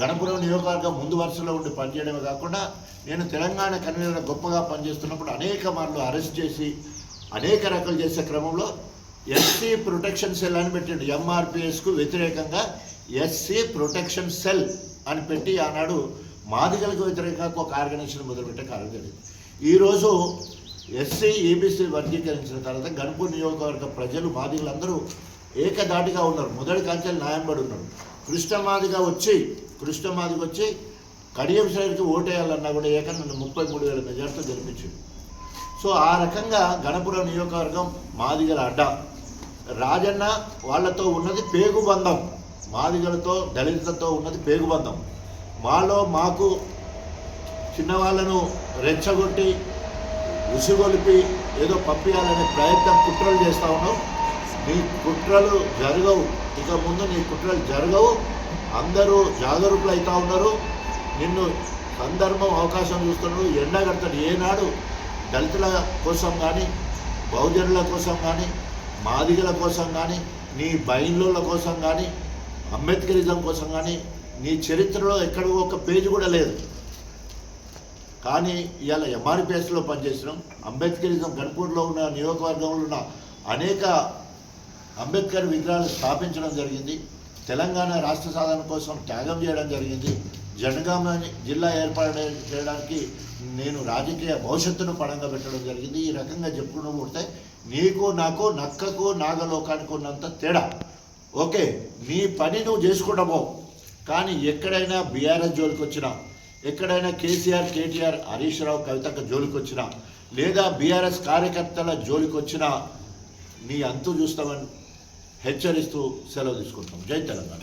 గణపురం నియోజకవర్గం ముందు వరుసలో ఉండి పనిచేయడమే కాకుండా నేను తెలంగాణ కన్వీనర్ గొప్పగా పనిచేస్తున్నప్పుడు అనేక మార్లు అరెస్ట్ చేసి అనేక రకాలు చేసే క్రమంలో ఎస్సీ ప్రొటెక్షన్ సెల్ అని పెట్టిండు. ఎంఆర్పిఎస్కు వ్యతిరేకంగా ఎస్సీ ప్రొటెక్షన్ సెల్ అని పెట్టి ఆనాడు మాదిగలకు వ్యతిరేకంగా ఒక ఆర్గనైజేషన్ మొదలుపెట్టే కారణం జరిగింది. ఈరోజు ఎస్సీ ఏబీసీ వర్గీకరించిన తర్వాత గణపూర్ నియోజకవర్గ ప్రజలు మాదిగలందరూ ఏకదాటిగా ఉన్నారు. మొదటి కంచెలు న్యాయంబడి ఉన్నారు. కృష్ణమాదిగా వచ్చి కృష్ణమాదిగా వచ్చి కడియం సైడ్కి ఓటేయాలన్నా కూడా ఏకన్నా ముప్పై మూడు వేల మెజార్టీతో గెలిపించింది సో ఆ రకంగా గణపురం నియోజకవర్గం మాదిగల అడ్డ. రాజన్న వాళ్ళతో ఉన్నది పేగుబంధం మాదిగలతో దళితులతో ఉన్నది పేగుబంధం మాలో మాకు చిన్నవాళ్ళను రెచ్చగొట్టి ఉసిగొలిపి ఏదో పంపించాలనే ప్రయత్నం కుట్రలు చేస్తా ఉన్నాం. మీ కుట్రలు జరగవు. ఇక ముందు నీ కుట్రలు జరగవు. అందరూ జాగరూకులు అవుతా ఉన్నారు. నిన్ను సందర్భం అవకాశం చూస్తున్నాడు ఎండగడతాడు. ఏనాడు దళితుల కోసం కానీ బహుజనుల కోసం కానీ మాదిగల కోసం కానీ నీ బైన్లోల కోసం కానీ అంబేద్కరిజం కోసం కానీ నీ చరిత్రలో ఎక్కడ ఒక పేజీ కూడా లేదు. కానీ ఇవాళ ఎంఆర్పిఎస్లో పనిచేసినాం. అంబేద్కరిజం గణపూర్లో ఉన్న నియోజకవర్గంలో ఉన్న అనేక అంబేద్కర్ విగ్రహాలు స్థాపించడం జరిగింది. తెలంగాణ రాష్ట్ర సాధన కోసం త్యాగం చేయడం జరిగింది. జనగామ జిల్లా ఏర్పాటు చేయడానికి నేను రాజకీయ భవిష్యత్తును పడంగా పెట్టడం జరిగింది. ఈ రకంగా చెప్పుకుంటూ పుడితే నీకు నాకు నక్కకు నాగలోకానికి ఉన్నంత తేడా. ఓకే నీ పని నువ్వు చేసుకుంటామో కానీ ఎక్కడైనా బీఆర్ఎస్ జోలికి వచ్చినా ఎక్కడైనా కేసీఆర్ కేటీఆర్ హరీష్ రావు కవితక్క జోలికి వచ్చినా లేదా బీఆర్ఎస్ కార్యకర్తల జోలికి వచ్చినా నీ అంతు చూస్తామని హెచ్చరిస్తూ సెలవు తీసుకుంటాం. జై తెలంగాణ.